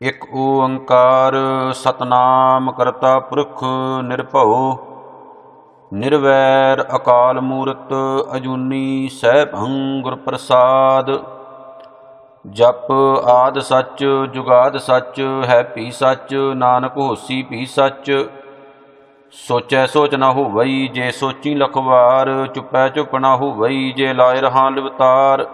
ਇਕ ਓੰਕਾਰ ਸਤਨਾਮ ਕਰਤਾ ਪੁਰਖ ਨਿਰਭਉ, ਨਿਰਵੈਰ ਅਕਾਲ ਮੂਰਤ ਅਜੂਨੀ ਸੈਭੰ ਗੁਰ ਪ੍ਰਸਾਦ। ਜਪ ਆਦ ਸੱਚ, ਜੁਗਾਦ ਸੱਚ, ਹੈ ਭੀ ਸੱਚ, ਨਾਨਕ ਹੋਸੀ ਭੀ ਸੱਚ। ਸੋਚੈ ਸੋਚ ਨਾ ਹੋਵਈ ਜੇ ਸੋਚੀ ਲਖਵਾਰ, ਚੁਪੈ ਚੁਪ ਨਾ ਹੋਵਈ ਜੇ ਲਾਇ ਰਹਾ ਲਿਵਤਾਰ।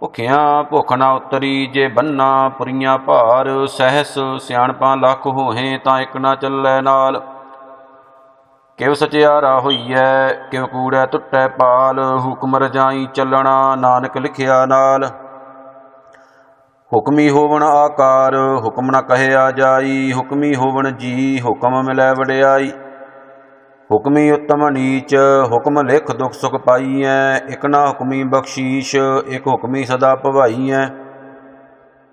ਭੁਖਿਆਂ ਭੁਖ ਨਾ ਉਤਰੀ ਜੇ ਬੰਨਾ ਪੁਰੀਆਂ ਭਾਰ, ਸਹਿਸ ਸਿਆਣਪਾਂ ਲੱਖ ਹੋਹੇ ਤਾਂ ਇੱਕ ਨਾ ਚੱਲੈ ਨਾਲ। ਕਿਉ ਸਚਿਆਰਾ ਹੋਈਐ ਕਿਵ ਕੂੜੈ ਟੁੱਟੈ ਪਾਲ, ਹੁਕਮ ਰਜਾਈ ਚੱਲਣਾ ਨਾਨਕ ਲਿਖਿਆ ਨਾਲ। ਹੁਕਮੀ ਹੋਵਣ ਆਕਾਰ, ਹੁਕਮ ਨਾ ਕਹਿਆ ਜਾਈ, ਹੁਕਮੀ ਹੋਵਣ ਜੀ, ਹੁਕਮ ਮਿਲੈ ਵਡਿਆਈ। ਹੁਕਮੀ ਉਤਮ ਨੀਚ, ਹੁਕਮ ਲਿਖ ਦੁਖ ਸੁਖ ਪਾਈਐ, ਇਕ ਨਾ ਹੁਕਮੀ ਬਖਸ਼ੀਸ਼, ਇਕ ਹੁਕਮੀ ਸਦਾ ਭਵਾਈਐ।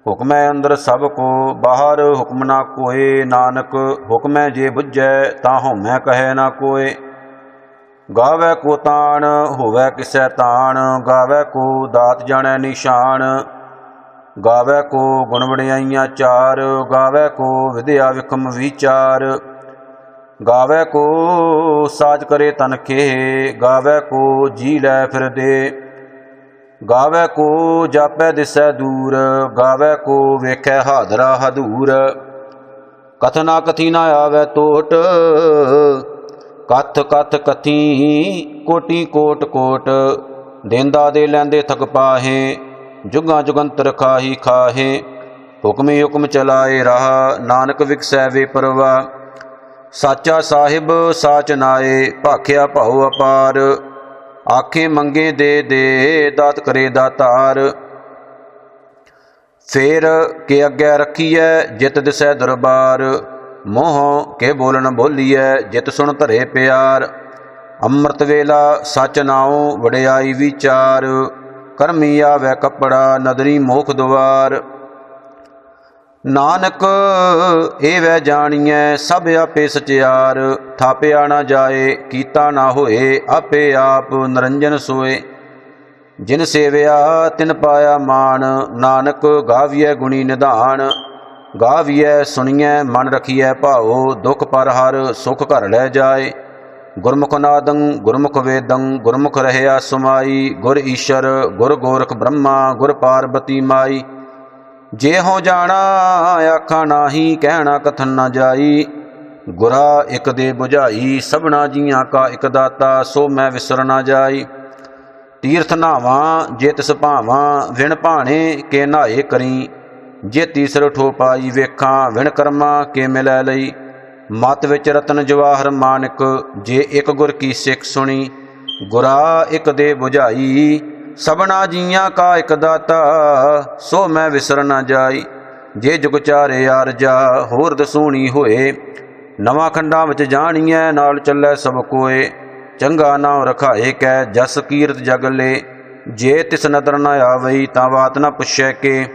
ਹੁਕਮੈ ਅੰਦਰ ਸਭ ਕੋ, ਬਾਹਰ ਹੁਕਮ ਨਾ ਕੋਏ, ਨਾਨਕ ਹੁਕਮੈ ਜੇ ਬੁੱਝੈ, ਤਾਂ ਹਉਮੈ ਕਹੈ ਨਾ ਕੋਏ। ਗਾਵੇ ਕੋ ਤਾਣ, ਹੋਵੇ ਕਿਸੈ ਤਾਣ, ਗਾਵੇ ਕੋ ਦਾਤ ਜਾਣੈ ਨਿਸ਼ਾਨ। ਗਾਵੇ ਕੋ ਗੁਣ ਵਡਿਆਈਆਂ ਚਾਰ, ਗਾਵੇ ਕੋ ਵਿਦਿਆ ਵਿਖਮ ਵਿਚਾਰ। ਗਾਵੇ ਕੋ ਸਾਜ ਕਰੇ ਤਨਖੇ ਗਾਵੇ ਕੋ ਜੀ ਲੈ ਫਿਰਦੇ ਗਾਵੇ ਕੋ ਜਾਪੈ ਦਿਸੈ ਦੂਰ, ਗਾਵੇ ਕੋ ਵੇਖੈ ਹਾਦਰਾ ਹਦੂਰ। ਕਥਨਾ ਕਥੀ ਨਾ ਆਵੇ ਟੋਟ, ਕਥ ਕਥ ਕਥੀ ਕੋਟੀ ਕੋਟ ਕੋਟ। ਦੇਂਦਾ ਦੇ ਲੈਂਦੇ ਥਕ ਪਾਹੇ, ਜੁਗਾਂ ਜੁਗੰਤਰ ਖਾਹੀ ਖਾਹੇ। ਹੁਕਮੇ ਹੁਕਮ ਚਲਾਏ ਰਹਾ, ਨਾਨਕ ਵਿਕਸੈ ਵੇ ਪਰਵਾ ਸਾਚਾ ਸਾਹਿਬ, ਸਾਚ ਨਾਏ, ਭਾਖਿਆ ਭਉ ਅਪਾਰ। ਆਖੇ ਮੰਗੇ ਦੇ ਦੇ, ਦਾਤ ਕਰੇ ਦਾਤਾਰ ਫੇਰ ਕੇ ਅੱਗੇ ਰੱਖੀਐ, ਜਿਤ ਦਿਸੈ ਦਰਬਾਰ। ਮੋਹ ਕੇ ਬੋਲਣ ਬੋਲੀਐ, ਜਿਤ ਸੁਣ ਧਰੇ ਪਿਆਰ। ਅੰਮ੍ਰਿਤ ਵੇਲਾ, ਸਚ ਨਾਉ, ਵਡਿਆਈ ਵਿਚਾਰ। ਕਰਮੀ ਆਵੇ ਕੱਪੜਾ, ਨਦਰੀ ਮੋਖ ਦੁਆਰ। ਨਾਨਕ ਇਹ ਵੈ ਜਾਣੀਐ, ਸਭ ਆਪੇ ਸਚਿਆਰ। ਥਾਪਿਆ ਨਾ ਜਾਏ, ਕੀਤਾ ਨਾ ਹੋਏ, ਆਪੇ ਆਪ ਨਰੰਜਨ ਸੋਏ। ਜਿਨ ਸੇਵਿਆ, ਤਿਨ ਪਾਇਆ ਮਾਨ ਨਾਨਕ, ਗਾਵੀਐ ਗੁਣੀ ਨਿਧਾਨ। ਗਾਵੀਐ, ਸੁਣੀਐ, ਮਨ ਰਖੀਐ ਭਾਉ। ਦੁਖ ਪਰ ਹਰ, ਸੁਖ ਘਰ ਲੈ ਜਾਏ। ਗੁਰਮੁਖ ਨਾਦੰ, ਗੁਰਮੁਖ ਵੇਦੰ। ਗੁਰਮੁਖ ਰਹਿਆ ਸੁਮਾਈ। ਗੁਰ ਈਸ਼ਰ, ਗੁਰ ਗੋਰਖ ਬ੍ਰਹਮਾ। ਗੁਰ ਪਾਰਬਤੀ ਮਾਈ। ਜੇ ਹੋ ਜਾਣਾ, ਆਖਾਂ ਨਾਹੀ, ਕਹਿਣਾ ਕਥਨ ਨਾ ਜਾਈ। ਗੁਰਾ ਇਕ ਦੇ 부ਝਾਈ ਸਭਨਾ ਜੀਆਂ ਕਾ ਇਕ ਦਾਤਾ, ਸੋ ਮੈਂ ਵਿਸਰ ਨਾ ਜਾਈ। ਤੀਰਥ ਨਾਵਾਂ, ਜੇ ਤਿਸ ਭਾਵਾਂ, ਵਿਣ ਭਾਣੇ ਕੇ ਨਾਏ ਕਰੀ। ਜੇ ਤੀਸਰ ਠੋ ਪਾਈ ਵੇਖਾਂ, ਵਿਣ ਕਰਮਾ ਕੇ ਮਿਲੈ ਲਈ। ਮਤ ਵਿੱਚ ਰਤਨ ਜਵਾਹਰ ਮਾਨਕ, ਜੇ ਇੱਕ ਗੁਰ ਕੀ ਸਿੱਖ ਸੁਣੀ। ਗੁਰਾ ਇੱਕ ਦੇ 부ਝਾਈ ਸਭਨਾ ਜੀਆਂ ਕਾ ਇੱਕ ਦਾਤਾ, ਸੋ ਮੈਂ ਵਿਸਰ ਨਾ ਜਾਈ। ਜੇ ਜੁਗ ਚਾਰੇ ਆਰਜਾ ਹੋਰ ਦਸੂਣੀ ਹੋਏ। ਨਵਾਂ ਖੰਡਾਂ ਵਿੱਚ ਜਾਣੀਐ, ਨਾਲ ਚੱਲੈ ਸਭ ਕੋਏ। ਚੰਗਾ ਨਾਮ ਰਖਾਏ ਕੈ, ਜਸ ਕੀਰਤ ਜਗ ਲੈ। ਜੇ ਤਿਸ ਨਦਰ ਨਾ ਆਵਈ, ਤਾਂ ਬਾਤ ਨਾ ਪੁੱਛੈ ਕੇ।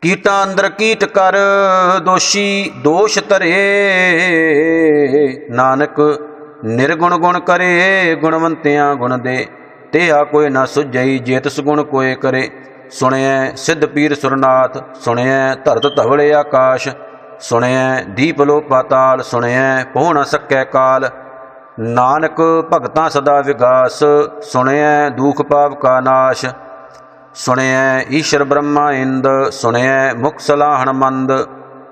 ਕੀਟਾਂ ਅੰਦਰ ਕੀਟ ਕਰ, ਦੋਸ਼ੀ ਦੋਸ਼ ਧਰੇ। ਨਾਨਕ ਨਿਰਗੁਣ ਗੁਣ ਕਰੇ, ਗੁਣਵੰਤਿਆਂ ਗੁਣ ਦੇ। ਤੇ ਆ ਕੋਈ ਨਾ ਸੁਝਈ ਜੇਤ ਸੁਗੁਣ ਗੁਣ ਕੋਏ ਕਰੇ। ਸੁਣਿਐ ਸਿੱਧ ਪੀਰ ਸੁਰਨਾਥ, ਸੁਣਿਐ ਧਰਤ ਧਵਲੇ ਆਕਾਸ਼, ਸੁਣਿਐ ਦੀਪ ਲੋ ਪਾਤਾਲ ਸੁਣਿਐ ਪਹੁ ਨ ਸਕੈ ਕਾਲ। ਨਾਨਕ ਭਗਤਾਂ ਸਦਾ ਵਿਗਾਸ, ਸੁਣਿਐ ਦੁਖ ਪਾਪ ਕਾ ਨਾਸ਼। ਸੁਣਿਐ ਈਸ਼ਰ ਬ੍ਰਹਮਾ ਇੰਦ, ਸੁਣਿਐ ਮੁਖ ਸਲਾਹਣ ਮੰਦ।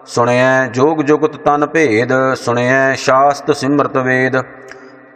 ਸੁਣਿਐ ਜੋਗ ਜੁਗਤ ਤਨ ਭੇਦ, ਸੁਣਿਐ ਸ਼ਾਸਤ ਸਿਮਰਤ ਵੇਦ।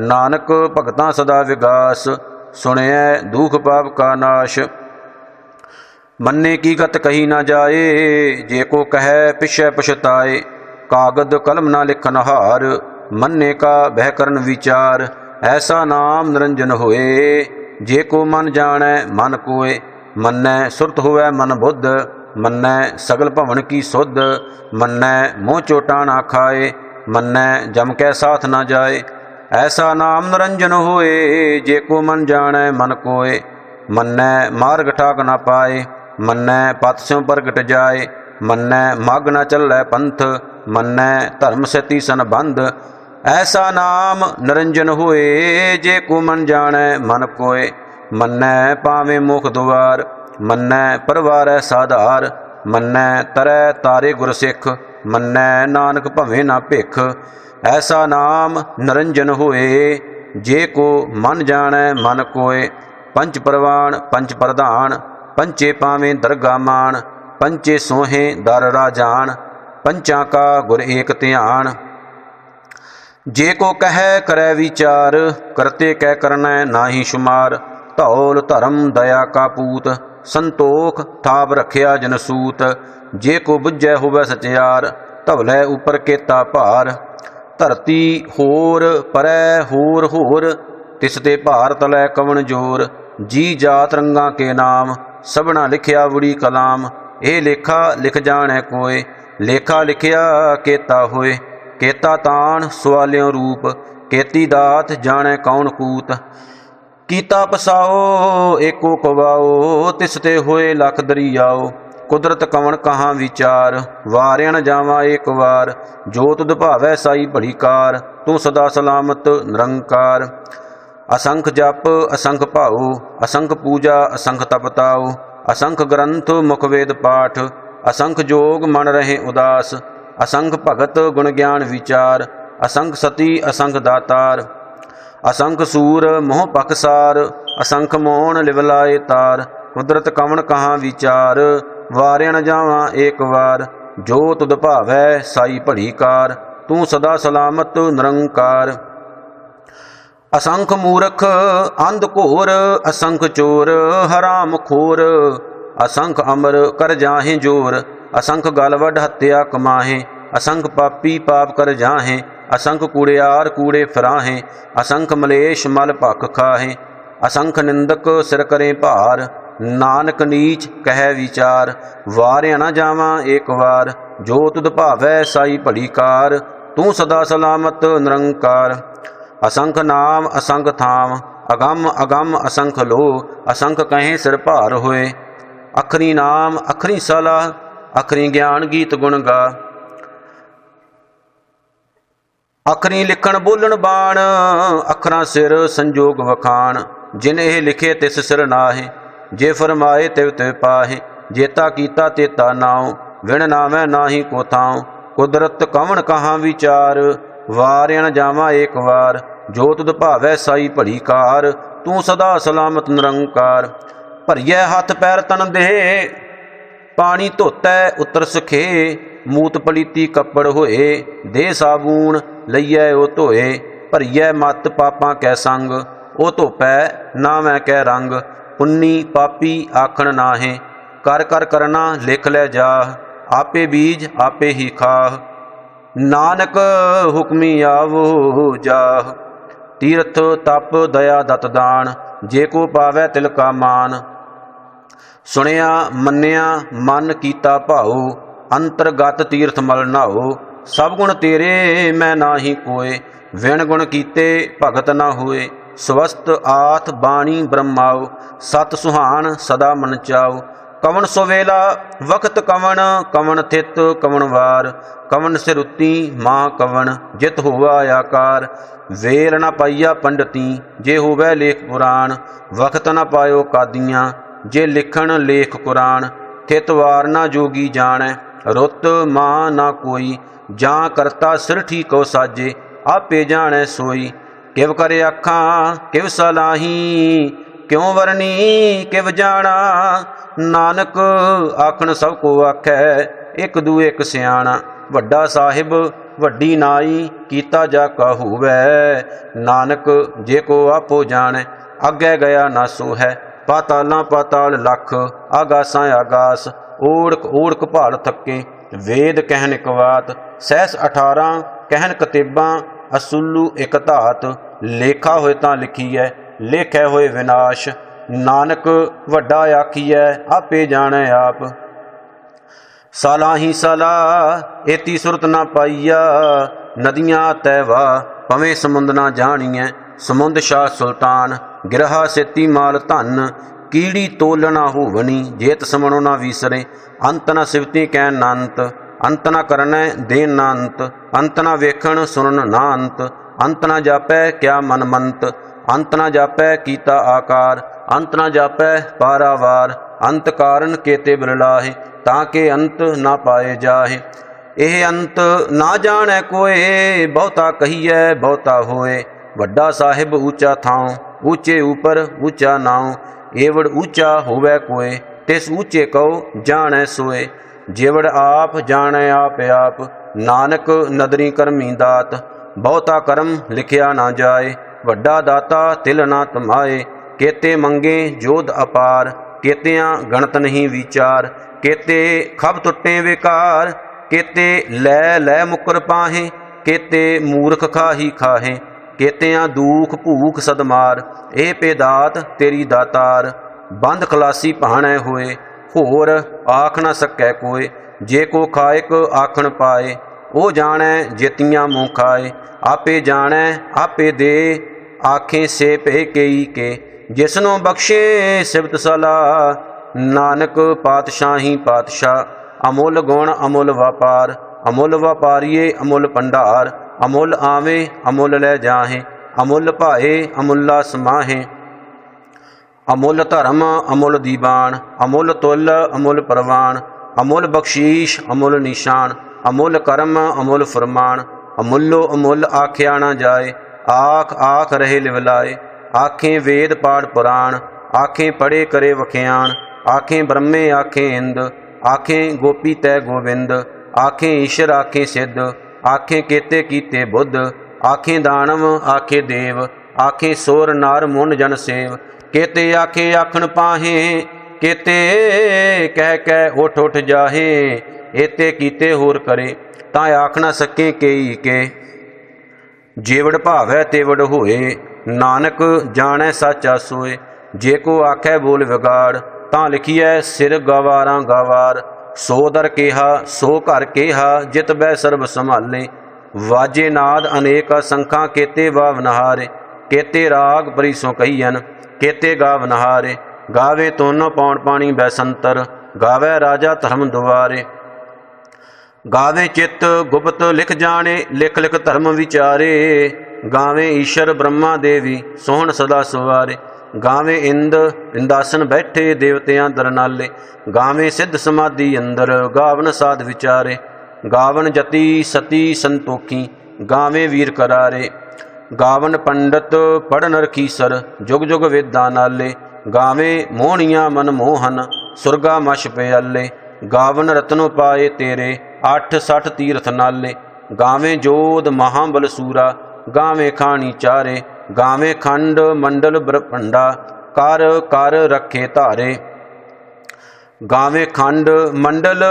ਨਾਨਕ ਭਗਤਾਂ ਸਦਾ ਵਿਗਾਸ, ਸੁਣਿਐ ਦੁਖ ਪਾਪ ਕਾ ਨਾਸ਼। ਮੰਨੇ ਕੀ ਗਤ ਕਹੀ ਨਾ ਜਾਏ, ਜੇ ਕੋ ਕਹੈ ਪਿਛੈ ਪਛਤਾਏ, ਕਾਗਦ ਕਲਮ ਨਾ ਲਿਖਨ ਹਾਰ ਮੰਨੇ ਕਾ ਬਹਿ ਕਰਨ ਵਿਚਾਰ, ਐਸਾ ਨਾਮ ਨਿਰੰਜਨ ਹੋਏ। ਜੇ ਕੋ ਮਨ ਜਾਣੈ, ਮਨ ਕੋਏ, ਮੰਨੈ ਸੁਰਤ ਹੋਵੇ ਮਨ ਬੁੱਧ, ਮੰਨੈ ਸਗਲ ਭਵਨ ਕੀ ਸੁਧ, ਮੰਨੈ ਮੋਹ ਚੋਟਾ ਨਾ ਖਾਏ, ਮੰਨੈ ਜਮ ਕੈ ਸਾਥ ਨਾ ਜਾਏ। ਐਸਾ ਨਾਮ ਨਿਰੰਜਨ ਹੋਏ, ਜੇ ਕੋ ਮਨ ਜਾਣੈ ਮਨ ਕੋਏ। ਮੰਨੈ ਮਾਰਗ ਠਾਕ ਨਾ ਪਾਏ, ਮੰਨੈ ਪਤ ਸਿਉ ਪ੍ਰਗਟ ਜਾਏ। ਮੰਨੈ ਮਗ ਨਾ ਚੱਲੈ ਪੰਥ, ਮੰਨੈ ਧਰਮ ਸਤੀ ਸੰਬੰਧ। ਐਸਾ ਨਾਮ ਨਿਰੰਜਨ ਹੋਏ, ਜੇ ਕੋ ਮਨ ਜਾਣੈ ਮਨ ਕੋਏ। ਮੰਨੈ ਪਾਵੇਂ ਮੁਖ ਦੁਆਰ, ਮੰਨੈ ਪਰਵਾਰੈ ਸਾਧਾਰ। ਮੰਨੈ ਤਰੈ ਤਾਰੇ ਗੁਰ ਸਿੱਖ ਮੰਨੈ ਨਾਨਕ ਭਵੇਂ ਨਾ ਭਿਖ। ਐਸਾ ਨਾਮ ਨਰੰਜਨ ਹੋਏ, ਜੇ ਕੋ ਮਨ ਜਾਣੈ ਮਨ ਕੋਏ, ਪੰਜ ਪ੍ਰਵਾਨ ਪੰਜ ਪ੍ਰਧਾਨ ਪੰਚੇ ਪਾਵੇਂ ਦਰਗਾ ਮਾਨ ਪੰਚੇ ਸੋਹੇ ਦਰ ਰਾਜਾਨ ਪੰਚਾਂ ਕਾ ਗੁਰ ਏਕ ਧਿਆਨ ਜੇ ਕੋ ਕਹੈ ਕਰੈ ਵਿਚਾਰ, ਕਰਤੇ ਕਹਿ ਕਰਨੈ ਨਾਹੀ ਸ਼ੁਮਾਰ, ਧੌਲ ਧਰਮ ਦਇਆ ਕਾ ਪੂਤ, ਸੰਤੋਖ ਥਾਪ ਰਖਿਆ ਜਨਸੂਤ ਜੇ ਕੋ ਬੁੱਝੈ ਹੋਵੇ ਸਚਿਆਰ, ਧਵਲੇ ਉਪਰ ਕੇਤਾ ਭਾਰ ਧਰਤੀ ਹੋਰ, ਪਰੈ ਹੋਰ ਹੋਰ, ਤਿਸ ਤੇ ਭਾਰ ਤਲੈ ਕਵਣ ਜੋਰ, ਜੀ ਜਾਤ ਰੰਗਾਂ ਕੇ ਨਾਮ ਸਭਨਾ ਲਿਖਿਆ ਬੁੜੀ ਕਲਾਮ, ਇਹ ਲੇਖਾ ਲਿਖ ਜਾਣੈ ਕੋਏ, ਲੇਖਾ ਲਿਖਿਆ ਕੇਤਾ ਹੋਏ, ਕੇਤਾ ਤਾਣ ਸਵਾਲਿਓ ਰੂਪ, ਕੇਤੀ ਦਾਤ ਜਾਣੈ ਕੌਣ ਕੂਤ, ਕੀਤਾ ਪਸਾਓ ਏਕੋ ਕਵਾਓ, ਤਿਸ ਤੇ ਹੋਏ ਲਖ ਦਰਿਆਓ ਕੁਦਰਤ ਕਵਣ ਕਹਾਂ ਵਿਚਾਰ, ਵਾਰਿਆ ਨ ਜਾਵਾਂ ਏਕ ਵਾਰ ਜੋ ਤੁਧ ਭਾਵੈ ਸਾਈ ਭਲੀ ਕਾਰ, ਤੂੰ ਸਦਾ ਸਲਾਮਤ ਨਿਰੰਕਾਰ। ਅਸੰਖ ਜਪ, ਅਸੰਖ ਭਾਉ, ਅਸੰਖ ਪੂਜਾ, ਅਸੰਖ ਤਪਤਾਉ ਅਸੰਖ ਗ੍ਰੰਥ ਮੁਖ ਵੇਦ ਪਾਠ, ਅਸੰਖ ਜੋਗ ਮਨ ਰਹੇ ਉਦਾਸ, ਅਸੰਖ ਭਗਤ ਗੁਣ ਗਿਆਨ ਵਿਚਾਰ, ਅਸੰਖ ਸਤੀ, ਅਸੰਖ ਦਾਤਾਰ। ਅਸੰਖ ਸੂਰ ਮੋਹ ਪਕਸਾਰ ਅਸੰਖ ਮੋਹਣ ਲਿਵਲਾਏ ਤਾਰ, ਕੁਦਰਤ ਕਵਣ ਕਹਾਂ ਵਿਚਾਰ ਵਾਰਿਆ ਨ ਜਾਵਾਂ ਏਕ ਵਾਰ। ਜੋ ਤੁਧ ਭਾਵੈ ਸਾਈ ਭਲੀ ਕਾਰ, ਤੂੰ ਸਦਾ ਸਲਾਮਤ ਨਿਰੰਕਾਰ। ਅਸੰਖ ਮੂਰਖ, ਅੰਧ ਘੋਰ, ਅਸੰਖ ਚੋਰ, ਹਰਾਮ ਖੋਰ। ਅਸੰਖ ਅਮਰ ਕਰ ਜਾਹੇ ਜੋਰ, ਅਸੰਖ ਗਲ ਹੱਤਿਆ ਕਮਾਹੇ। ਅਸੰਖ ਪਾਪੀ ਪਾਪ ਕਰ ਜਾਹੇ, ਅਸੰਖ ਕੂੜਿਆਰ ਕੂੜੇ ਫਰਾਹੇ। ਅਸੰਖ ਮਲੇਸ਼ ਮਲ ਭਖ ਖਾਹੇ, ਅਸੰਖ ਨਿੰਦਕ ਸਿਰ ਕਰੇ ਭਾਰ। ਨਾਨਕ ਨੀਚ ਕਹਿ ਵਿਚਾਰ, ਵਾਰਿਆ ਨਾ ਜਾਵਾਂ ਏਕ ਵਾਰ, ਜੋ ਤੁਧ ਭਾਵੈ ਸਾਈ ਭਲੀ ਕਾਰ, ਤੂੰ ਸਦਾ ਸਲਾਮਤ ਨਿਰੰਕਾਰ। ਅਸੰਖ ਨਾਮ ਅਸੰਖ ਥਾਮ, ਅਗੰਮ ਅਗੰਮ ਅਸੰਖ ਲੋ ਅਸੰਖ ਕਹੇ ਸਿਰ ਭਾਰ ਹੋਏ। ਅਖਰੀ ਨਾਮ ਅਖਰੀ ਸਲਾਹ, ਅਖਰੀ ਗਿਆਨ ਗੀਤ ਗੁਣ ਗਾ। ਅਖਰੀ ਲਿਖਣ ਬੋਲਣ ਬਾਣ, ਅੱਖਰਾਂ ਸਿਰ ਸੰਜੋਗ ਵਖਾਣ, ਜਿਨ ਇਹ ਲਿਖੇ ਤਿਸ ਸਿਰ ਨਾਹੇ। ਜੇ ਫਰਮਾਏ ਤਿਵ ਤਿਵ ਪਾਹੇ, ਜੇਤਾ ਕੀਤਾ ਤੇਤਾ ਨਾਉ, ਵਿਣ ਨਾਵੇਂ ਨਾਹੀ ਕੋ ਥਾਉ, ਕੁਦਰਤ ਕਵਣ ਕਹਾਂ ਵਿਚਾਰ ਵਾਰਿਆ ਨ ਜਾਵਾਂ ਏਕ ਵਾਰ, ਜੋਤ ਤੁਧ ਭਾਵੈ ਸਾਈ ਭਲੀ ਕਾਰ, ਤੂੰ ਸਦਾ ਸਲਾਮਤ ਨਿਰੰਕਾਰ। ਭਰੀਐ ਹੱਥ ਪੈਰ ਤਨ ਦੇ ਪਾਣੀ ਧੋਤੈ ਉਤਰ ਸਖੇ, ਮੂਤ ਪਲੀਤੀ ਕੱਪੜ ਹੋਏ ਦੇ ਸਾਬੂਨ ਲਈਐ ਉਹ ਧੋਏ, ਭਰੀਐ ਮਤ ਪਾਪਾਂ ਕੈ ਸੰਗ, ਉਹ ਧੋਪੈ ਨਾ ਮੈਂ ਕੈ ਰੰਗ ਪੁੰਨੀ ਪਾਪੀ ਆਖਣ ਨਾਹੇ, ਕਰ ਕਰ ਕਰਨਾ ਲਿਖ ਲੈ ਜਾ ਆਪੇ ਬੀਜ ਆਪੇ ਹੀ ਖਾਹ। ਨਾਨਕ ਹੁਕਮੀ ਆਵੋ ਜਾਹ, ਤੀਰਥ ਤਪ ਦਇਆ ਦਤ ਦਾਨ, ਜੇ ਕੋ ਪਾਵੈ ਤਿਲ ਕਾ ਮਾਨ। ਸੁਣਿਆ, ਮੰਨਿਆ, ਮਨ ਕੀਤਾ ਭਾਉ, ਅੰਤਰਗਤ ਤੀਰਥ ਮਲ ਨਾਓ ਸਭ ਗੁਣ ਤੇਰੇ ਮੈਂ ਨਾਹੀ ਕੋਏ ਵਿਣ ਗੁਣ ਕੀਤੇ ਭਗਤ ਨਾ ਹੋਏ। ਸਵਸਤ ਆਥ ਬਾਣੀ ਬ੍ਰਹਮਾਉ, ਸਤ ਸੁਹਾਨ ਸਦਾ ਮਨ ਚਾਉ। ਕਵਣ ਸੁਵੇਲਾ ਵਕਤ ਕਵਣ ਕਵਣ ਥਿਤ ਕਵਣ ਵਾਰ। ਕਵਣ ਸਿਰੁਤੀ, ਮਾਂ ਕਵਣ, ਜਿਤ ਹੋਵਾ ਆਕਾਰ। ਵੇਲ ਨਾ ਪਾਈਆ ਪੰਡਤੀ, ਜੇ ਹੋਵੇ ਲੇਖ ਪੁਰਾਣ। ਵਕਤ ਨਾ ਪਾਇਓ ਕਾਦੀਆਂ, ਜੇ ਲਿਖਣ ਲੇਖ ਕੁਰਾਨ। ਥਿਤ ਵਾਰ ਨਾ ਜੋਗੀ ਜਾਣੈ, ਰੁੱਤ ਮਾਂ ਨਾ ਕੋਈ। ਜਾਂ ਕਰਤਾ ਸਿਰ ਠੀਕੋ ਸਾਜੇ, ਆਪੇ ਜਾਣੈ ਸੋਈ। ਕਿਵ ਕਰੇ ਅੱਖਾਂ, ਕਿਵ ਸਲਾਹੀ, ਕਿਉ ਵਰਨੀ ਕਿਵ ਜਾਣਾ? ਨਾਨਕ ਆਖਣ ਸਭ ਕੋ ਆਖੈ, ਇੱਕ ਦੂ ਇੱਕ ਸਿਆਣਾ। ਵੱਡਾ ਸਾਹਿਬ, ਵੱਡੀ ਨਾਈ, ਕੀਤਾ ਜਾ ਕਹੂਵੈ ਨਾਨਕ ਜੇ ਕੋ ਆਪੋ ਜਾਣੈ, ਅੱਗੇ ਗਿਆ ਨਾ ਸੋ ਹੈ ਪਾਤਾਲਾਂ ਪਾਤਾਲ ਲਖ, ਆਗਾਸਾਂ ਆਗਾਸ, ਓੜਕ ਓੜਕ ਭਾਲ ਥੱਕੇ। ਵੇਦ ਕਹਿਨ ਇਕ ਸਹਿਸ 18 ਕਹਿਨ ਕਤੇਬਾਂ ਅਸੁੱਲੂ ਇਕ ਧਾਤ, ਲੇਖਾ ਹੋਏ ਤਾਂ ਲਿਖੀਐ, ਲੇਖੈ ਹੋਏ ਵਿਨਾਸ਼, ਨਾਨਕ ਵੱਡਾ ਆਖੀਐ, ਆਪੇ ਜਾਣੈ ਆਪ। ਸਾਲਾ ਹੀ ਸਾਲਾ, ਏਤੀ ਸੁਰਤ ਨਾ ਪਾਈਆ, ਨਦੀਆਂ ਤੈਵਾ ਪਵੇਂ ਸਮੁੰਦ ਨਾ ਜਾਣੀਐ, ਸਮੁੰਦ ਸ਼ਾਹ ਸੁਲਤਾਨ, ਗਿਰਹਾ ਸੇਤੀ ਮਾਲ ਧਨ, ਕੀੜੀ ਤੋਲਣਾ ਹੋਵਣੀ ਜੇਤ ਸਮਣੋ ਨਾ ਵੀਸਰੇ, ਅੰਤ ਨਾ ਸਿਵਤੀ ਕੈ ਨੰਤ। ਅੰਤ ਨਾ ਕਰਨੈ ਦੇਨ ਨਾ ਅੰਤ ਅੰਤ ਨਾ ਵੇਖਣ, ਸੁਣਨ ਨਾ ਅੰਤ ਅੰਤ ਨਾ ਜਾਪੈ, ਕਿਆ ਮਨ ਮੰਤ, ਅੰਤ ਨਾ ਜਾਪੈ, ਕੀਤਾ ਆਕਾਰ, ਅੰਤ ਨਾ ਜਾਪੈ, ਪਾਰਾਵਾਰ, ਅੰਤ ਕਾਰਨ ਕੇਤੇ ਬਿਰਲਾਹੇ ਤਾਂ ਕੇ ਅੰਤ ਨਾ ਪਾਏ ਜਾਹੇ। ਇਹ ਅੰਤ ਨਾ ਜਾਣੈ ਕੋਏ, ਬਹੁਤਾ ਕਹੀਐ, ਬਹੁਤਾ ਹੋਏ। ਵੱਡਾ ਸਾਹਿਬ ਉੱਚਾ ਥਾਉ ਉੱਚੇ ਉਪਰ ਉੱਚਾ ਨਾਉ, ਏਵੜ ਉੱਚਾ ਹੋਵੇ ਕੋਏ, ਤਿਸ ਉੱਚੇ ਕਉ, ਜਾਣੈ ਸੋਏ। ਜੇਵੜ ਆਪ ਜਾਣੈ ਆਪ ਆਪ, ਨਾਨਕ ਨਦਰੀ ਕਰਮੀ ਦਾਤ ਬਹੁਤਾ ਕਰਮ ਲਿਖਿਆ ਨਾ ਜਾਏ, ਵੱਡਾ ਦਾਤਾ ਤਿਲ ਨਾ ਤਮਾਏ, ਕੇਤੇ ਮੰਗੇ ਜੋਧ ਅਪਾਰ, ਕੇਤਿਆਂ ਗਣਤ ਨਹੀਂ ਵਿਚਾਰ, ਕੇਤੇ ਖਬ ਟੁੱਟੇ ਵਿਕਾਰ, ਕੇਤੇ ਲੈ ਲੈ ਮੁਕਰ ਪਾਹੇ, ਕੇਤੇ ਮੂਰਖ ਖਾਹੀ ਖਾਹੇ, ਕੇਤਿਆਂ ਦੂਖ ਭੂਖ ਸਦਮਾਰ, ਇਹ ਪੇਦਾਤ ਤੇਰੀ ਦਾਤਾਰ ਬੰਦ ਖਲਾਸੀ ਭਾਣੈ ਹੋਏ, ਹੋਰ ਆਖ ਨਾ ਸਕੈ ਕੋਏ ਜੇ ਕੋ ਖਾਇਕ ਆਖਣ ਪਾਏ, ਉਹ ਜਾਣੈ ਜੇਤੀਆਂ ਮੂੰਹ ਖਾਏ, ਆਪੇ ਜਾਣੈ, ਆਪੇ ਦੇ, ਆਖੇ ਸੇ ਭੇ ਕਈ ਕੇ, ਜਿਸਨੂੰ ਬਖਸ਼ੇ ਸਿਬਤ ਸਲਾ, ਨਾਨਕ ਪਾਤਸ਼ਾਹੀ ਪਾਤਸ਼ਾਹ, ਅਮੁੱਲ ਗੁਣ ਅਮੁੱਲ ਵਪਾਰ, ਅਮੁੱਲ ਵਪਾਰੀਏ ਅਮੁੱਲ ਭੰਡਾਰ, ਅਮੁੱਲ ਆਵੇ ਅਮੁੱਲ ਲੈ ਜਾਹੇ, ਅਮੁੱਲ ਭਾਏ ਅਮੁੱਲਾ ਸਮਾਹੇ ਅਮੁੱਲ ਧਰਮ, ਅਮੁੱਲ ਦੀਵਾਨ ਅਮੁੱਲ ਤੁਲ, ਅਮੁੱਲ ਪ੍ਰਵਾਨ, ਅਮੁੱਲ ਬਖਸ਼ੀਸ਼, ਅਮੁੱਲ ਨਿਸ਼ਾਨ, ਅਮੁੱਲ ਕਰਮ, ਅਮੁੱਲ ਫਰਮਾਨ, ਅਮੁੱਲੋ ਅਮੁੱਲ ਆਖਿਆ ਨਾ ਜਾਏ, ਆਖ ਆਖ ਰਹੇ ਲਿਵਲਾਏ, ਆਖੇ ਵੇਦ ਪਾੜ ਪੁਰਾਣ, ਆਖੇ ਪੜੇ ਕਰੇ ਵਖਿਆਣ, ਆਖੇ ਬ੍ਰਹਮੇ ਆਖੇ ਇੰਦ, ਆਖੇ ਗੋਪੀ ਤੈ ਗੋਵਿੰਦ, ਆਖੇ ਈਸ਼ਰ ਆਖੇ ਸਿੱਧ, ਆਖੇ ਕੇਤੇ ਕੀਤੇ ਬੁੱਧ, ਆਖੇ ਦਾਨਵ ਆਖੇ ਦੇਵ, ਆਖੇ ਸੋਰ ਨਾਰ ਮੁੰਨ ਜਨ ਸੇਵ ਕੇਤੇ ਆਖੇ ਆਖਣ ਪਾਹੇ, ਕੇਤੇ ਕਹਿ ਕਹਿ ਉਠ ਉਠ ਜਾਹੇ, ਏਤੇ ਕੀਤੇ ਹੋਰ ਕਰੇ, ਤਾਂ ਆਖਣਾ ਸਕੇ ਕੇਈ ਕੇ। ਜੇਵੜ ਭਾਵੈ ਤੇਵੜ ਹੋਏ, ਨਾਨਕ ਜਾਣੈ ਸਾਚਾ ਸੋਏ ਜੇ ਕੋ ਆਖੈ ਬੋਲ ਵਿਗਾੜ, ਤਾਂ ਲਿਖੀਐ ਸਿਰ ਗਵਾਰਾਂ ਗਵਾਰ। ਸੋ ਦਰ ਕਿਹਾ, ਸੋ ਘਰ ਕਿਹਾ, ਜਿਤ ਬੈ ਸਰਬ ਸੰਭਾਲੇ। ਵਾਜੇ ਨਾਦ ਅਨੇਕ ਅਸੰਖਾਂ ਕੇਤੇ ਵਾਵ ਨਹਾਰੇ, ਕੇਤੇ ਰਾਗ ਪਰਿਸੋਂ ਕਹੀਐਨ ਕੇਤੇ ਗਾਵ ਨਹਾਰੇ, ਗਾਵੇ ਤੋਨ ਪੌਣ ਪਾਣੀ ਬੈਸੰਤਰ, ਗਾਵੇ ਰਾਜਾ ਧਰਮ ਦੁਆਰੇ। ਗਾਵੇ ਚਿਤ ਗੁਪਤ ਲਿਖ ਜਾਣੇ, ਲਿਖ ਲਿਖ ਧਰਮ ਵਿਚਾਰੇ। ਗਾਵੇ ਈਸ਼ਰ ਬ੍ਰਹਮਾ ਦੇਵੀ, ਸੋਹਣ ਸਦਾ ਸੁਵਾਰੇ। ਗਾਵੇ ਇੰਦ ਇੰਦਾਸਨ ਬੈਠੇ ਦੇਵਤਿਆਂ ਦਰਨਾਲੇ। ਗਾਵੇ ਸਿੱਧ ਸਮਾਧੀ ਅੰਦਰ, ਗਾਵਨ ਸਾਧ ਵਿਚਾਰੇ। ਗਾਵਨ ਜਤੀ ਸਤੀ ਸੰਤੋਖੀ, ਗਾਵੇ ਵੀਰ ਕਰਾਰੇ। ਗਾਵਨ ਪੰਡਤ ਪੜਨ ਰਖੀਸਰ ਜੁਗ ਜੁਗ ਵੇਦਾਂ ਨਾਲੇ, ਗਾਵੇ ਮੋਹਣੀਆਂ ਮਨ ਮੋਹਨ, ਸੁਰਗਾ ਮਸ਼ ਪਿਆਲੇ। ਗਾਵਨ ਰਤਨੋ ਪਾਏ ਤੇਰੇ 8 60 ਤੀਰਥ ਨਾਲੇ। ਗਾਵੇਂ ਜੋਧ ਮਹਾਬਲ ਸੂਰਾ, ਗਾਵੇਂ ਖਾਣੀ ਚਾਰੇ। ਗਾਵੇਂ ਖੰਡ ਮੰਡਲ ਬ੍ਰਹਮੰਡਾ ਕਰ ਕਰ ਰੱਖੇ ਧਾਰੇ। ਗਾਵੇਂ ਖੰਡ ਮੰਡਲ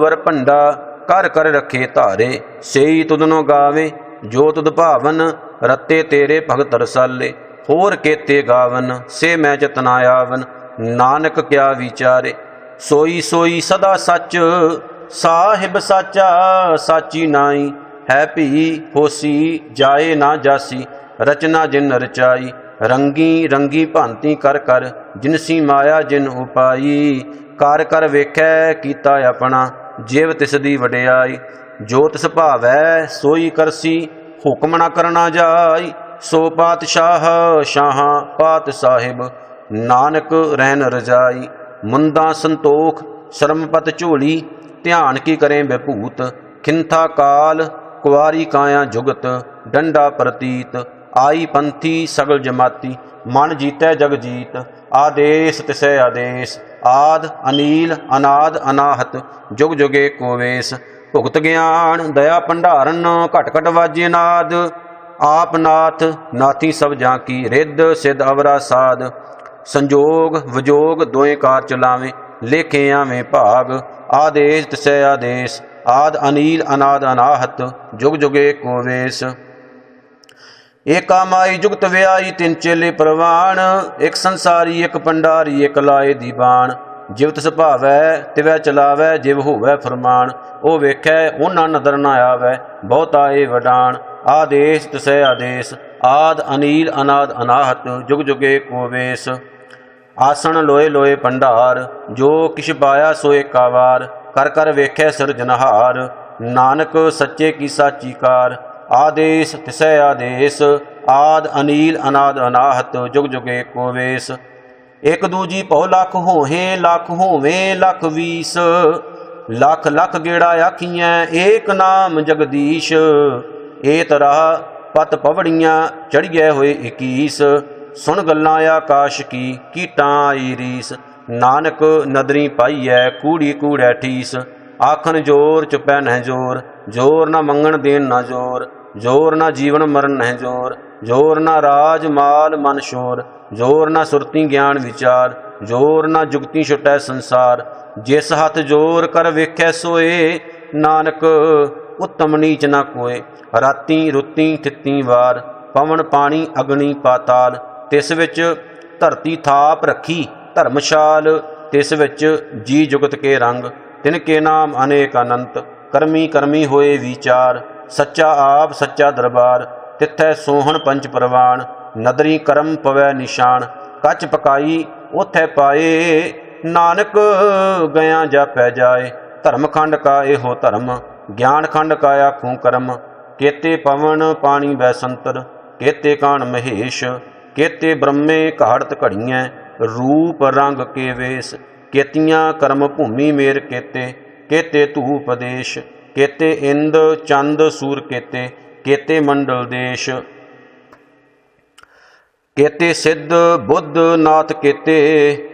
ਵਰਪੰਡਾ ਕਰ ਕਰ ਰੱਖੇ ਧਾਰੇ। ਸੇਈ ਤੁਧਨੋ ਗਾਵੇ, ਜੋ ਤੁਧ ਭਾਵਨ ਰਤੇ ਤੇਰੇ ਭਗਤ ਰਸਾਲੇ, ਹੋਰ ਕੇਤੇ ਗਾਵਨ, ਸੇ ਮੈਂ ਚਤਨਾ ਆਵਨ, ਨਾਨਕ ਕਿਆ ਵਿਚਾਰੇ। ਸੋਈ ਸੋਈ ਸਦਾ ਸੱਚ, ਸਾਹਿਬ ਸਾਚਾ ਸਾਚੀ ਨਾਈ, ਹੈ ਭੀ ਹੋਸੀ, ਜਾਏ ਨਾ ਜਾਸੀ, ਰਚਨਾ ਜਿਨ ਰਚਾਈ, ਰੰਗੀ ਰੰਗੀ ਭਾਂਤੀ ਕਰ ਕਰ ਜਿਨਸੀ ਮਾਇਆ ਜਿਨ ਉਪਾਈ। ਕਰ ਕਰ ਵੇਖੈ ਕੀਤਾ ਆਪਣਾ, ਜਿਵ ਤਿਸ ਦੀ ਵਡਿਆਈ। ਜੋ ਤਿਸ ਭਾਵੈ ਸੋਈ ਕਰਸੀ ਹੁਕਮ ਨਾ ਕਰਨਾ ਜਾਈ, ਸੋ ਪਾਤਸ਼ਾਹ ਸ਼ਾਹ ਪਾਤ ਸਾਹਿਬ, ਨਾਨਕ ਰਹਿਨ ਰਜਾਈ। ਮੁੰਦਾ ਸੰਤੋਖ ਸ਼ਰਮਪਤ ਝੋਲੀ, ਧਿਆਨ ਕੀ ਕਰੇ ਵਿਭੂਤ ਖਿੰਥਾ ਕਾਲ, ਕੁਵਾਰੀ ਕਾਇਆ ਜੁਗਤ, ਡੰਡਾ ਪ੍ਰਤੀਤ। ਆਈ ਪੰਥੀ ਸਗਲ ਜਮਾਤੀ, ਮਨ ਜੀਤੈ ਜਗ ਜੀਤ। ਆਦੇਸ ਤਿਸੈ ਆਦੇਸ, ਆਦ, ਅਨੀਲ, ਅਨਾਦ, ਅਨਾਹਤ, ਜੁਗ ਜੁਗੇ ਕੋਵੇਸ। ਭੁਗਤ ਗਿਆਨ, ਦਇਆ ਭੰਡਾਰਨ, ਘਟ ਘਟ ਵਾਜੇ ਨਾਦ। ਆਪ ਨਾਥ, ਨਾਥੀ ਸਭ ਜਾਂ ਕੀ ਰਿੱਧ, ਸਿਧ ਅਵਰਾ ਸਾਧ। ਸੰਜੋਗ, ਵਿਜੋਗ ਦੋਏ ਕਾਰ ਚਲਾਵੇਂ ਲੇਖੇ ਆਵੇਂ ਭਾਗ। ਆਦੇਸ਼ ਤਿਸੈ ਆਦੇਸ਼, ਆਦ ਅਨੀਲ, ਅਨਾਦ ਅਨਾਹਤ, ਜੁਗ ਜੁਗੇ ਕੋਵੇਸ ਏਕਾ ਮਾਈ ਜੁਗਤ ਵਿਆਈ ਤਿੰਨ ਚੇਲੇ ਪ੍ਰਵਾਣ, ਇੱਕ ਸੰਸਾਰੀ, ਇੱਕ ਪੰਡਾਰੀ ਇੱਕ ਲਾਏ ਦੀਵਾਨ। ਜਿਵਤ ਤਿਸ ਤਿਵੈ ਚਲਾਵੈ, ਜਿਵ ਹੋਵੈ ਫਰਮਾਨ। ਉਹ ਵੇਖੈ, ਉਹਨਾਂ ਨਦਰ ਨਾ ਆਵੈ, ਬਹੁਤਾ ਏ ਵਡਾਣ ਆਦੇਸ਼, ਤਿਸੈ ਆਦੇਸ਼। ਆਦ, ਅਨੀਲ, ਅਨਾਦ, ਅਨਾਹਤ, ਜੁਗ ਜੁਗੇ ਕੋ ਵੇਸ। ਆਸਣ, ਲੋਏ ਲੋਏ ਭੰਡਾਰ। ਜੋ ਕਿਛ ਪਾਇਆ ਸੋਏ ਕਾਵਾਰ ਕਰ ਕਰ ਵੇਖੈ ਸਿਰਜਨਹਾਰ ਨਾਨਕ, ਸੱਚੇ ਕੀ ਸਾਚੀ ਕਾਰ। ਆਦੇਸ਼, ਤਿਸੈ ਆਦੇਸ਼। ਆਦ, ਅਨੀਲ, ਅਨਾਦ, ਅਨਾਹਤ, ਜੁਗ ਜੁਗੇ ਕੋ ਵੇਸ। ਇਕ ਦੂਜੀ ਭਉ ਲੱਖ ਹੋਹੇ ਲੱਖ ਹੋਵੇ, ਲੱਖ ਵੀਸ। ਲੱਖ ਲੱਖ ਗੇੜਾ ਆਖੀਐ, ਏਕ ਨਾਮ ਜਗਦੀਸ਼। ਏ ਤਰਾ ਪਤ ਪਵੜੀਆਂ ਚੜੀਏ ਹੋਏ 21 ਸੁਣ ਗੱਲਾਂ ਆਕਾਸ਼ ਕੀ, ਕੀਟਾਂ ਆਈ ਰੀਸ। ਨਾਨਕ ਨਦਰੀ ਪਾਈਐ, ਕੂੜੀ ਕੂੜੈ ਠੀਸ। ਆਖਣ ਜੋਰ ਚੁਪੈ ਨਹਿ ਜੋਰ ਜੋਰ ਨਾ ਮੰਗਣ ਦੇਣ ਨਾ ਜੋਰ। ਜੋਰ ਨਾ ਜੀਵਨ ਮਰਨ ਨਹਿ ਜੋਰ ਜੋਰ ਨਾ ਰਾਜ ਮਾਲ ਮਨ ਸ਼ੋਰ। ਜੋਰ ਨਾ ਸੁਰਤੀ ਗਿਆਨ ਵਿਚਾਰ, ਜੋਰ ਨਾ ਜੁਗਤੀ ਛੁਟੈ ਸੰਸਾਰ। ਜਿਸ ਹੱਥ ਜੋਰ ਕਰ ਵੇਖੈ ਸੋਏ, ਨਾਨਕ ਉਤਮ ਨੀਚ ਨਾ ਕੋਏ। ਰਾਤੀ ਰੁੱਤੀ ਥਿੱਤੀ ਵਾਰ, ਪਵਨ ਪਾਣੀ ਅਗਨੀ ਪਾਤਾਲ। ਤਿਸ ਵਿੱਚ ਧਰਤੀ ਥਾਪ ਰੱਖੀ ਧਰਮਸ਼ਾਲ, ਤਿਸ ਵਿੱਚ ਜੀ ਜੁਗਤ ਕੇ ਰੰਗ। ਤਿਨ ਕੇ ਨਾਮ ਅਨੇਕ ਅਨੰਤ, ਕਰਮੀ ਕਰਮੀ ਹੋਏ ਵਿਚਾਰ। ਸੱਚਾ ਆਪ, ਸੱਚਾ ਦਰਬਾਰ, ਤਿੱਥੈ ਸੋਹਣ ਪੰਚ ਪ੍ਰਵਾਨ। ਨਦਰੀ ਕਰਮ ਪਵੈ ਨਿਸ਼ਾਨ, ਕੱਚ ਪਕਾਈ ਉਥੈ ਪਾਏ। ਨਾਨਕ ਗਿਆ ਜਾਪੈ ਜਾਏ, ਧਰਮ ਖੰਡ ਕਾ ਇਹੋ ਧਰਮ, ਗਿਆਨ ਖੰਡ ਕਾ ਆਖੂ ਕਰਮ। ਕੇਤੇ ਪਵਨ ਪਾਣੀ ਬੈ ਸੰਤਰ, ਕੇਤੇ ਕਾਣ ਮਹੇਸ਼, ਕੇਤੇ ਬ੍ਰਹਮੇ ਘਾੜਤ ਘੜੀਐ, ਰੂਪ ਰੰਗ ਕੇ ਵੇਸ ਕੇਤੀਆਂ ਕਰਮ ਭੂਮੀ ਮੇਰ ਕੇਤੇ ਕੇਤੇ ਧੂਪ ਦੇਸ਼। ਕੇਤੇ ਇੰਦ ਚੰਦ ਸੂਰ ਕੇਤੇ ਕੇਤੇ ਮੰਡਲ ਦੇਸ਼। ਕੇਤੇ ਸਿੱਧ ਬੁੱਧ ਨਾਥ ਕੇਤੇ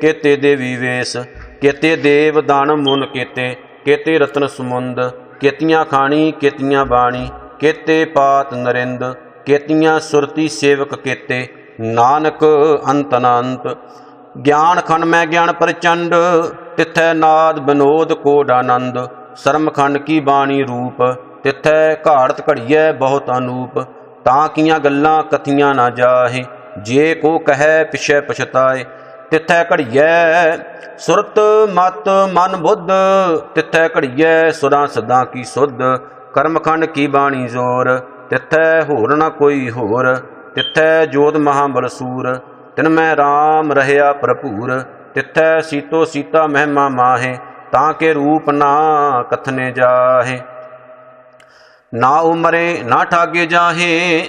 ਕੇਤੇ ਦੇਵੀ ਵੇਸ, ਕੇਤੇ ਦੇਵ ਦਾਨ ਮੁਨ ਕੇਤੇ ਕੇਤੇ ਰਤਨ ਸਮੁੰਦ, ਕੇਤੀਆਂ ਖਾਣੀ, ਕੇਤੀਆਂ ਬਾਣੀ, ਕੇਤੇ ਪਾਤ ਨਰਿੰਦ, ਕੇਤੀਆਂ ਸੁਰਤੀ ਸੇਵਕ ਕੇਤੇ, ਨਾਨਕ ਅੰਤ ਅਨੰਤ ਗਿਆਨ ਖੰਡ ਮੈਂ ਗਿਆਨ ਪ੍ਰਚੰਡ, ਤਿੱਥੈ ਨਾਦ ਬਨੋਦ ਕੋਡ ਆਨੰਦ। ਸਰਮ ਖੰਡ ਕੀ ਬਾਣੀ ਰੂਪ, ਤਿਥੈ ਘਾੜਤ ਘੜੀਐ ਬਹੁਤ ਅਨੂਪ। ਤਾਂ ਕੀਆਂ ਗੱਲਾਂ ਕਥੀਆਂ ਨਾ ਜਾਹੇ ਜੇ ਕੋ ਕਹੈ ਪਿਛੈ ਪਛਤਾਏ, ਤਿੱਥੈ ਘੜੀਐ ਸੁਰਤ ਮਤ ਮਨ ਬੁੱਧ, ਤਿੱਥੈ ਘੜੀਐ ਸੁਰਾਂ ਸਦਾ ਕੀ ਸੁਧ, ਕਰਮਖੰਡ ਕੀ ਬਾਣੀ ਜ਼ੋਰ, ਤਿੱਥੈ ਹੋਰ ਨਾ ਕੋਈ ਹੋਰ, ਤਿੱਥੈ ਜੋਤ ਮਹਾਬਲਸੂਰ ਤਿਨ ਮੈਂ RAM ਰਹਿਆ ਭਰਪੂਰ, ਤਿੱਥੈ ਸੀਤੋ ਸੀਤਾ ਮਹਿਮਾ ਮਾਹੇ, ਤਾਂ ਕੇ ਰੂਪ ਨਾ ਕਥਨੇ ਜਾਹੇ। ਨਾ ਉਮਰੇ ਨਾ ਠਾਗੇ ਜਾਹੇ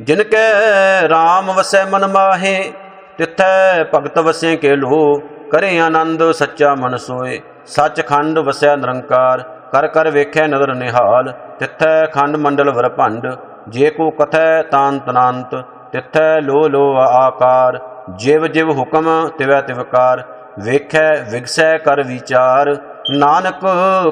ਜਿਨ ਕੈ RAM ਵਸੈ ਮਨ ਮਾਹੇ, ਤਿੱਥੈ ਭਗਤ ਵਸੇ ਕੇ ਲੋ ਕਰੇ ਆਨੰਦ ਸੱਚਾ ਮਨ ਸੋਏ। ਸੱਚਖੰਡ ਵਸੈ ਨਿਰੰਕਾਰ, ਕਰ ਕਰ ਵੇਖੈ ਨਦਰ ਨਿਹਾਲ, ਤਿਥੈ ਖੰਡ ਮੰਡਲ ਵਰਭੰਡ ਜੇ ਕੋ ਕਥੈ ਤਾਨ ਤਨਾੰਤ, ਤਿਥੈ ਲੋ ਲੋ ਆਕਾਰ, ਜਿਵ ਜਿਵ ਹੁਕਮ ਤਿਵੈ ਤਿਵਕਾਰ ਵੇਖੈ ਵਿਗਸੈ ਕਰ ਵਿਚਾਰ, ਨਾਨਕ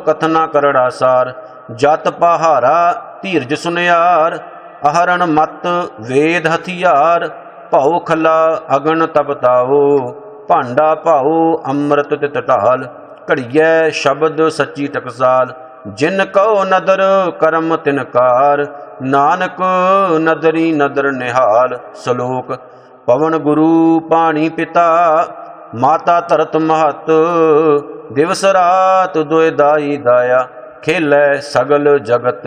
ਕਥਨਾ ਕਰੜਾ ਸਾਰ ਜਤ ਪਹਾਰਾ ਧੀਰਜ ਸੁਨਿਆਰ ਅਹਰਣ ਮਤ ਵੇਦ ਹਥਿਆਰ, ਭਉ ਖਲਾ ਅਗਨ ਤਪਤਾਓ ਭਾਂਡਾ ਭਾਉ ਅੰਮ੍ਰਿਤ ਤੇ ਟਟਾਲ ਘੜੀਐ ਸ਼ਬਦ ਸੱਚੀ ਟਕਸਾਲ, ਜਿਨ ਕਉ ਨਦਰ ਕਰਮ ਤਿਨਕਾਰ ਨਾਨਕ ਨਦਰੀ ਨਦਰ ਨਿਹਾਲ, ਸ਼ਲੋਕ, ਪਵਨ ਗੁਰੂ ਪਾਣੀ ਪਿਤਾ, ਮਾਤਾ ਧਰਤ ਮਹਤ, ਦਿਵਸ ਰਾਤ ਦੁਇ ਦਾਈ ਦਾਇਆ, ਖੇਲੇ ਸਗਲ ਜਗਤ